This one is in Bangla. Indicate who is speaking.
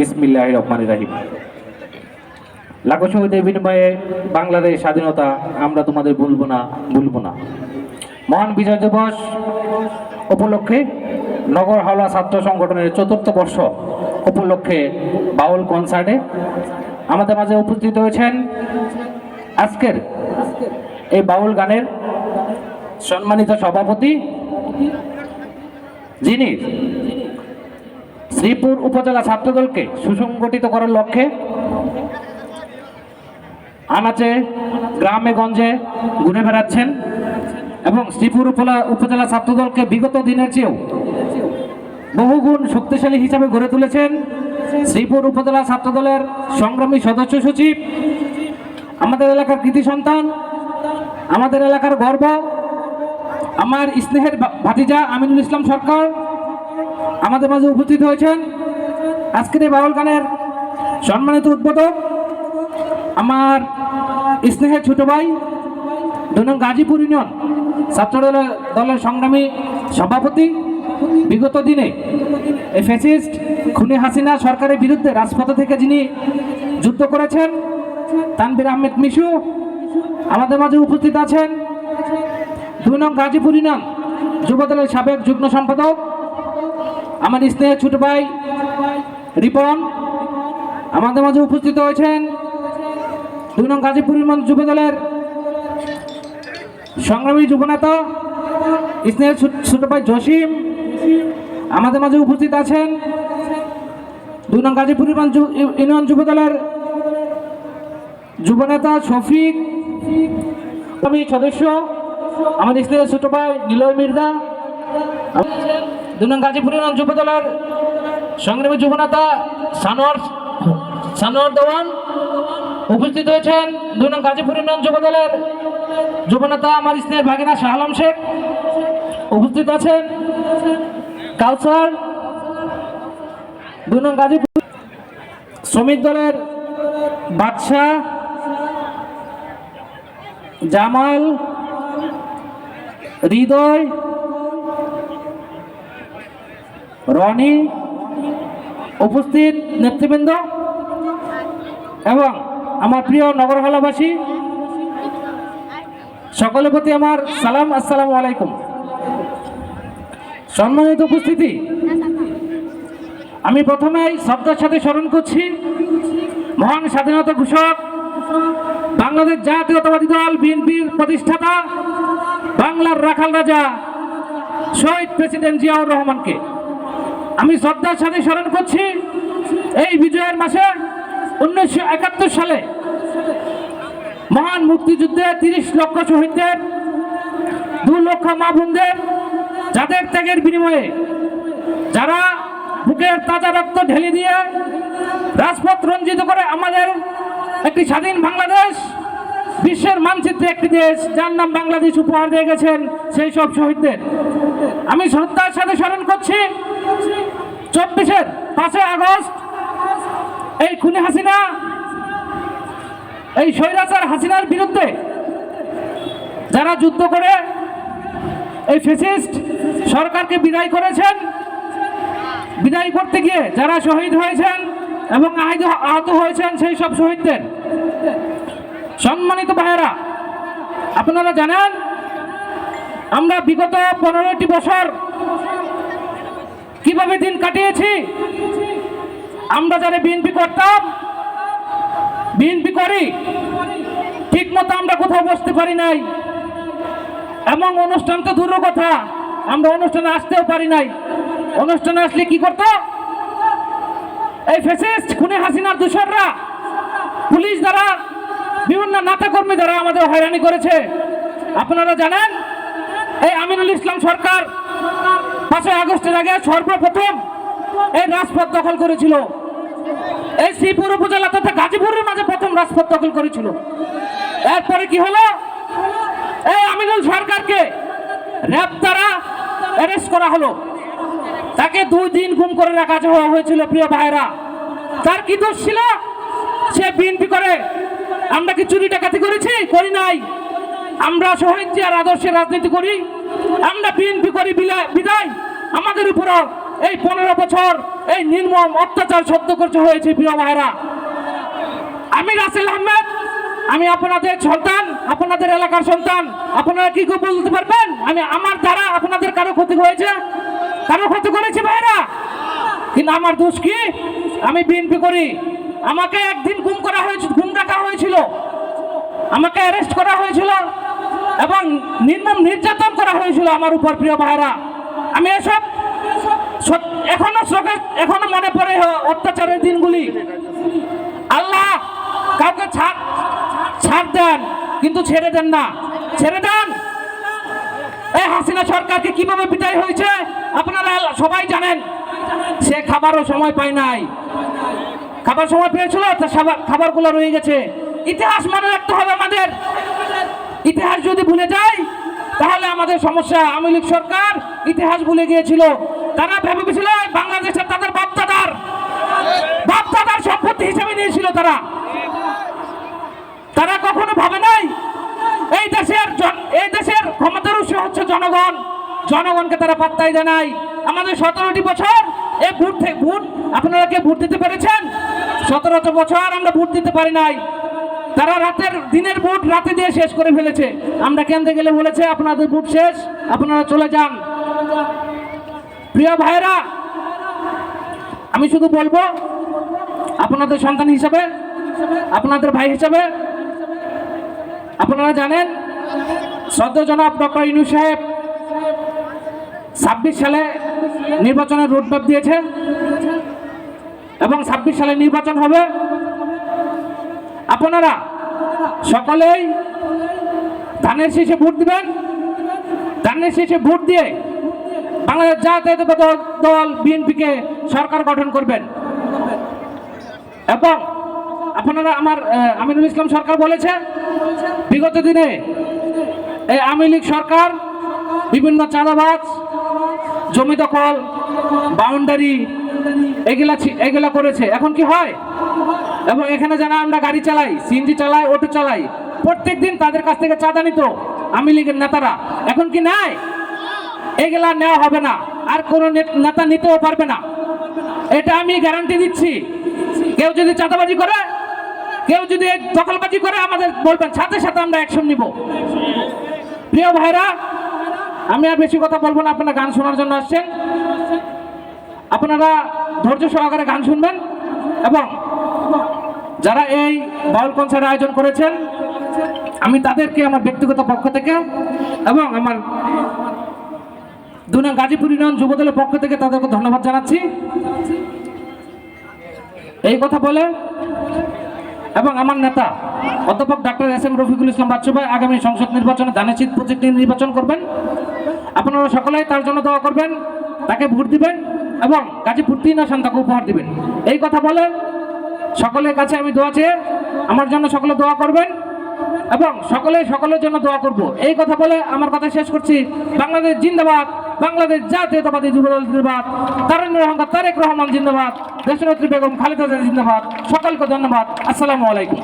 Speaker 1: বিসমিল্লাহ রহমান রাহিম লাখো শহীদের বিনিময়ে বাংলাদেশ স্বাধীনতা আমরা তোমাদের ভুলবো না ভুলবো না। মহান বিজয় দিবস উপলক্ষে নগর হাওলা ছাত্র সংগঠনের চতুর্থ বর্ষ উপলক্ষে বাউল কনসার্টে আমাদের মাঝে উপস্থিত হয়েছেন আজকের এই বাউল গানের সম্মানিত সভাপতি যিনি শ্রীপুর উপজেলা ছাত্রদলকে সুসংগঠিত করার লক্ষ্যে আনাচে গ্রামে গঞ্জে ঘুরে বেড়াচ্ছেন এবং শ্রীপুর উপজেলা ছাত্রদলকে বিগত দিনের চেয়েও বহুগুণ শক্তিশালী হিসাবে গড়ে তুলেছেন শ্রীপুর উপজেলা ছাত্রদলের সংগ্রামী সদস্য সচিব, আমাদের এলাকার কৃতি সন্তান, আমাদের এলাকার গর্ব, আমার স্নেহের ভাতিজা আমিনুল ইসলাম সরকার আমাদের মাঝে উপস্থিত হয়েছেন আজকের এই বাউল গানের সম্মানিত উদ্বোধক আমার স্নেহের ছোট ভাই দুনং গাজীপুর ইউনিয়ন ছাত্র দলের দলের সংগ্রামী সভাপতি। বিগত দিনে এই ফ্যাসিস্ট খুনি হাসিনা সরকারের বিরুদ্ধে রাজপথ থেকে যিনি যুদ্ধ করেছেন তানবির আহমেদ মিশু, আমাদের মাঝে উপস্থিত আছেন দুই নং গাজীপুর ইউনিয়ন যুবদলের সাবেক যুগ্ম সম্পাদক আমার স্নেহের ছোট ভাই রিপন আমাদের মাঝে উপস্থিত হয়েছেন। দুই নং গাজীপুর ইউনিয়ন যুবদলের সংগ্রামী যুবনেতা স্নেহের ছোট- ভাই জসিম আমাদের মাঝে উপস্থিত আছেন। দুই নং গাজীপুর ইউনিয়ন যু- ইউনিয়ন যুবদলের যুবনেতা শফিক সদস্য। আমাদের স্নেহের ছোট ভাই নিলয় মির্জা। দুই নং গাজীপুর ইউনিয়ন যুবদলের সংগ্রামী যুবনেতা সানোয়ার সানোয়ার দেওয়ান উপস্থিত হয়েছেন। দুই নং গাজীপুর ইউনিয়ন যুবদলের যুবনেতা আমার স্নেহের ভাগিনা শাহ আলম শেখ উপস্থিত আছেন। কাউসার দুই গাজীপুর শ্রমিক দলের বাদশাহ জামাল, হৃদয় রনি উপস্থিত নেতৃবৃন্দ এবং আমার প্রিয় নগরহালাবাসী, সকলের প্রতি আমার সালাম, আসসালামু আলাইকুম। সম্মানিত উপস্থিতি, আমি প্রথমেই শ্রদ্ধার সাথে স্মরণ করছি, মহান স্বাধীনতা ঘোষক, বাংলাদেশ জাতীয়তাবাদী দল বিএনপির প্রতিষ্ঠাতা, বাংলার রাখাল রাজা, শহীদ প্রেসিডেন্ট জিয়াউর রহমানকে। আমি শ্রদ্ধার সাথে স্মরণ করছি, এই বিজয়ের মাসে উনিশশো একাত্তর সালে মহান মুক্তিযুদ্ধে তিরিশ লক্ষ শহীদদের, দু লক্ষ মা বোনদের যাদের ত্যাগের বিনিময়ে যারা বুকের তাজা রক্ত ঢেলে দিয়ে রাজপথ রঞ্জিত করে আমাদের একটি স্বাধীন বাংলাদেশ, বিশ্বের মানচিত্রে একটি দেশ, যার নাম বাংলাদেশ উপহার দিয়ে গেছেন সেই সব শহীদদের। আমি শ্রদ্ধার সাথে স্মরণ করছি চব্বিশের পাঁচই আগস্ট, এই খুনি হাসিনা, এই স্বৈরাচার হাসিনার বিরুদ্ধে যারা যুদ্ধ করে এই ফেসিস্ট সরকারকে বিদায় করেছেন, বিদায় করতে গিয়ে যারা শহীদ হয়েছেন এবং আহত হয়েছেন সেই সব শহীদদের, সম্মানিত ভাইয়েরা, আপনারা জানেন, আমরা বিগত পনেরোটি বছর কীভাবে দিন কাটিয়েছি? আমরা যারা বিএনপি করতাম, বিএনপি করি ঠিক মতো আমরা কোথাও বসতে পারি নাই। এবং অনুষ্ঠান তো দূরের কথা, আমরা অনুষ্ঠানে আসতেও পারি নাই। অনুষ্ঠানে আসলে কি করতো? এই ফেসিস্ট খুনে হাসিনার দূষররা, পুলিশ দ্বারা, বিভিন্ন নেতাকর্মী দ্বারা আমাদের হয়রানি করেছে। আপনারা জানেন, এই আমিনুল ইসলাম সরকার পাঁচই আগস্টের আগে সর্বপ্রথম এই রাজপথ দখল করেছিল। এই শ্রীপুর উপজেলা তথা গাজীপুরের মাঝে প্রথম রাজপথ দখল করেছিল। এরপরে কি হলো? এই আমিনুল সরকারকে র্যাব দ্বারা অ্যারেস্ট করা হলো। তাকে দুই দিন গুম করে রাখা হওয়া হয়েছিল, প্রিয় ভাইরা তার কি দোষ ছিল? সে বিএনপি করে। আমরা কি চুরি ডাকাতি করেছি? করি নাই। আমরা শহীদ জিয়ার আদর্শে রাজনীতি করি। আমরা বিএনপি করি বিদায়। আমাদের উপরও এই পনেরো বছর এই নির্মম অত্যাচার সহ্য করতে হয়েছে প্রিয় ভাইরা। আমি রাসেল আহমেদ, আমি আপনাদের সন্তান, আপনাদের এলাকার সন্তান। আপনারা কি বলতে পারবেন? আমি আমার দ্বারা আপনাদের কারও ক্ষতি হয়েছে? কারও ক্ষতি করেছে ভাইরা? কিন্তু আমার দোষ কি? আমি বিএনপি করি। আমাকে একদিন গুম করা হয়েছিল, গুম রাখা হয়েছিল। আমাকে অ্যারেস্ট করা হয়েছিল। এবং নির্মম নির্যাতন করা হয়েছিল আমার উপর, প্রিয় ভাইরা আমি এসব এখনও চোখে এখনও মনে পড়ে অত্যাচারের দিনগুলি। আল্লাহ কাউকে ছাড় ছাড় দেন, কিন্তু ছেড়ে দেন না। ছেড়ে দেন! এই হাসিনা সরকারকে কীভাবে বিদায় হয়েছে? আপনারা সবাই জানেন, সে খাবারও সময় পায় নাই। খাবার সময় পেয়েছিল খাবারগুলো রয়ে গেছে। ইতিহাস মনে রাখতে হবে আমাদের। ইতিহাস যদি ভুলে যাই, তাহলে আমাদের সমস্যা আওয়ামী লীগ সরকার ইতিহাস ভুলে গিয়েছিল। তারা ভেবেছিল বাংলাদেশের তাদের বাপদাদার বাপদাদার সম্পত্তি হিসেবে নিয়েছিল তারা। তারা কখনো ভাবে নাই, এই দেশের এই দেশের ক্ষমতার উৎস হচ্ছে জনগণ। জনগণকে তারা পাত্তাই দেয় নাই। আমাদের সতেরোটি বছর এই ভোট ভোট, আপনারা কে ভোট দিতে পেরেছেন? সতেরোটি বছর আমরা ভোট দিতে পারি নাই। তারা রাতের দিনের ভোট রাতে দিয়ে শেষ করে ফেলেছে। আমরা কেন্দ্রে গেলে বলেছে, আপনাদের ভোট শেষ, আপনারা চলে যান। প্রিয় ভাইরা আমি শুধু বলব, আপনাদের সন্তান হিসাবে, আপনাদের ভাই হিসাবে, আপনারা জানেন, সদ্য জনাব ডক্টর ইনু সাহেব ছাব্বিশ সালে নির্বাচনের রোডম্যাপ দিয়েছে এবং ছাব্বিশ সালে নির্বাচন হবে। আপনারা সকলেই ধানের শেষে ভোট দিবেন। ধানের শেষে ভোট দিয়ে বাংলাদেশ জাতীয়তাবাদী দল বিএনপিকে সরকার গঠন করবেন। এবং আপনারা আমার আমিনুল ইসলাম সরকার বলেছে, বিগত দিনে এই আওয়ামী লীগ সরকার বিভিন্ন চাঁদাবাজ, জমি দখল বাউন্ডারি এগুলা এগুলা করেছে। এখন কি হয়? এবং এখানে যারা আমরা গাড়ি চালাই, সিএনজি চালাই অটো চালাই প্রত্যেক দিন তাদের কাছ থেকে চাঁদা নিত আমি লীগের নেতারা। এখন কি নাই? এগুলা নেওয়া হবে না। আর কোনো নেতা নিতেও পারবে না। এটা আমি গ্যারান্টি দিচ্ছি। কেউ যদি চাঁদাবাজি করে, কেউ যদি দখলবাজি করে, আমাদের বলবেন, সাথে সাথে আমরা অ্যাকশন নিব। প্রিয় ভাইরা, আমি আর বেশি কথা বলব না, আপনারা গান শোনার জন্য আসছেন। আপনারা ধৈর্য সহকারে গান শুনবেন এবং যারা এই বাউল কনসার্ট আয়োজন করেছেন, আমি তাদেরকে আমার ব্যক্তিগত পক্ষ থেকে এবং আমার দুনা গাজীপুর ইউনিয়ন যুবদলের পক্ষ থেকে তাদেরকে ধন্যবাদ জানাচ্ছি। এই কথা বলে এবং আমার নেতা, অধ্যাপক doctor S M Rafiqul Islam Bachchu ভাই আগামী সংসদ নির্বাচনে ধানেশীত প্রজেক্ট নিয়ে নির্বাচন করবেন। আপনারা সকলেই তার জন্য দোয়া করবেন, তাকে ভোট দিবেন। এবং গাজীপুর তিন আসন তাকে উপহার দিবেন। এই কথা বলে সকলের কাছে আমি দোয়া চেয়ে আমার জন্য সকলে দোয়া করবেন এবং সকলে সকলের জন্য দোয়া করব। এই কথা বলে আমার কথা শেষ করছি। বাংলাদেশ জিন্দাবাদ, বাংলাদেশ জাতীয়তাবাদী যুবদল জিন্দাবাদ তারেন্দ্র রহমান, তারেক রহমান জিন্দাবাদ, দেশনেত্রী বেগম খালেদা জিন্দাবাদ, সকলকে ধন্যবাদ। আসসালামু আলাইকুম।